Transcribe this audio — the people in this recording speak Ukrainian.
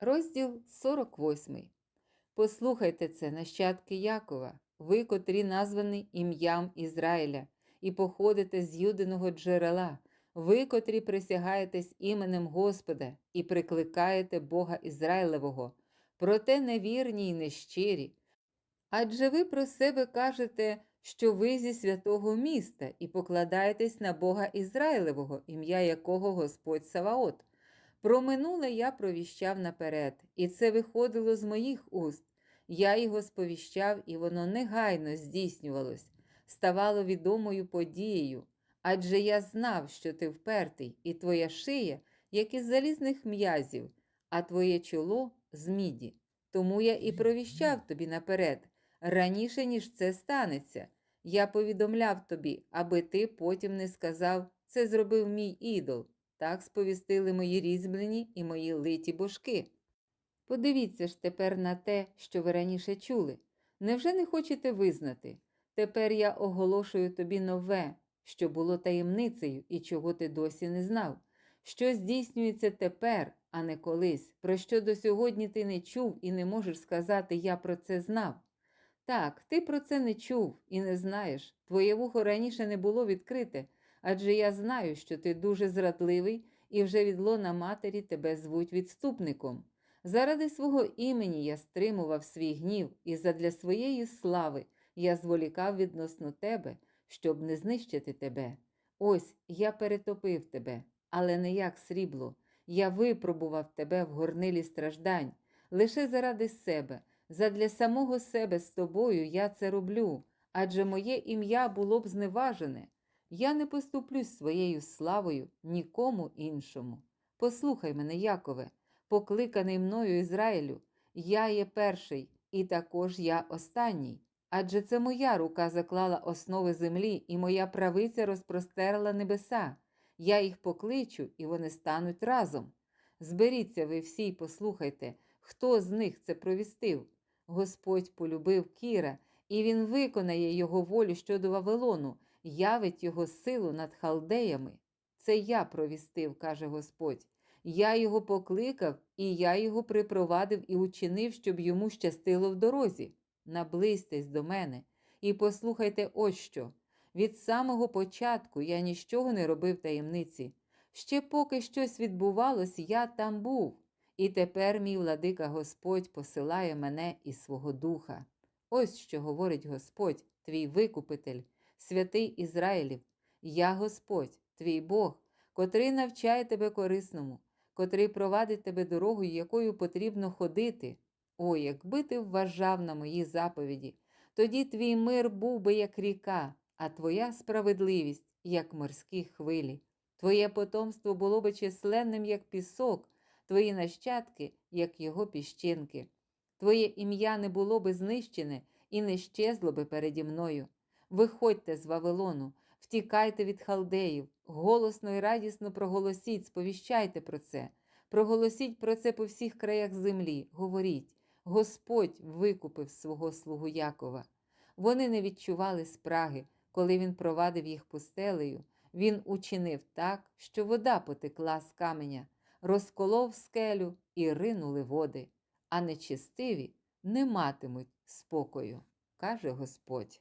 Розділ 48. Послухайте це, нащадки Якова, ви, котрі названі ім'ям Ізраїля, і походите з юдиного джерела, ви, котрі присягаєтесь іменем Господа і прикликаєте Бога Ізраїлевого, проте невірні й нещирі. Адже ви про себе кажете, що ви зі святого міста і покладаєтесь на Бога Ізраїлевого, ім'я якого Господь Саваот. Про минуле я провіщав наперед, і це виходило з моїх уст. Я його сповіщав, і воно негайно здійснювалось, ставало відомою подією. Адже я знав, що ти впертий, і твоя шия, як із залізних м'язів, а твоє чоло з міді. Тому я і провіщав тобі наперед, раніше, ніж це станеться. Я повідомляв тобі, аби ти потім не сказав, це зробив мій ідол. Так сповістили мої різьблені і мої литі божки. Подивіться ж тепер на те, що ви раніше чули. Невже не хочете визнати? Тепер я оголошую тобі нове, що було таємницею і чого ти досі не знав, що здійснюється тепер, а не колись, про що до сьогодні ти не чув і не можеш сказати Я про це знав. Так, ти про це не чув і не знаєш, твоє вухо раніше не було відкрите, адже я знаю, що ти дуже зрадливий і вже від лона матері тебе звуть відступником. Заради свого імені я стримував свій гнів, і задля своєї слави я зволікав відносно тебе, щоб не знищити тебе. Ось я перетопив тебе, але не як срібло. Я випробував тебе в горнилі страждань, лише заради себе, задля самого себе з тобою я це роблю, адже моє ім'я було б зневажене. Я не поступлюсь своєю славою нікому іншому. Послухай мене, Якове, покликаний мною Ізраїлю, я є перший, і також я останній. Адже це моя рука заклала основи землі, і моя правиця розпростерла небеса. Я їх покличу, і вони стануть разом. Зберіться ви всі й послухайте, хто з них це провістив. Господь полюбив Кіра, і він виконає його волю щодо Вавилону, явить його силу над халдеями. Це я провістив, каже Господь. Я його покликав, і я його припровадив і учинив, щоб йому щастило в дорозі. Наблизьтесь до мене і послухайте ось що. Від самого початку я нічого не робив таємниці. Ще поки щось відбувалось, я там був. І тепер мій владика Господь посилає мене із свого духа. Ось що говорить Господь, твій викупитель, святий Ізраїлів. Я Господь, твій Бог, котрий навчає тебе корисному, котрий провадить тебе дорогою, якою потрібно ходити. О, якби ти вважав на мої заповіді, тоді твій мир був би як ріка, а твоя справедливість, як морські хвилі. Твоє потомство було би численним, як пісок, твої нащадки, як його піщинки. Твоє ім'я не було би знищене і не щезло би переді мною. Виходьте з Вавилону, втікайте від халдеїв, голосно і радісно проголосіть, сповіщайте про це, проголосіть про це по всіх краях землі, говоріть. Господь викупив свого слугу Якова. Вони не відчували спраги, коли він провадив їх пустелею. Він учинив так, що вода потекла з каменя, розколов скелю і ринули води, а нечистиві не матимуть спокою, каже Господь.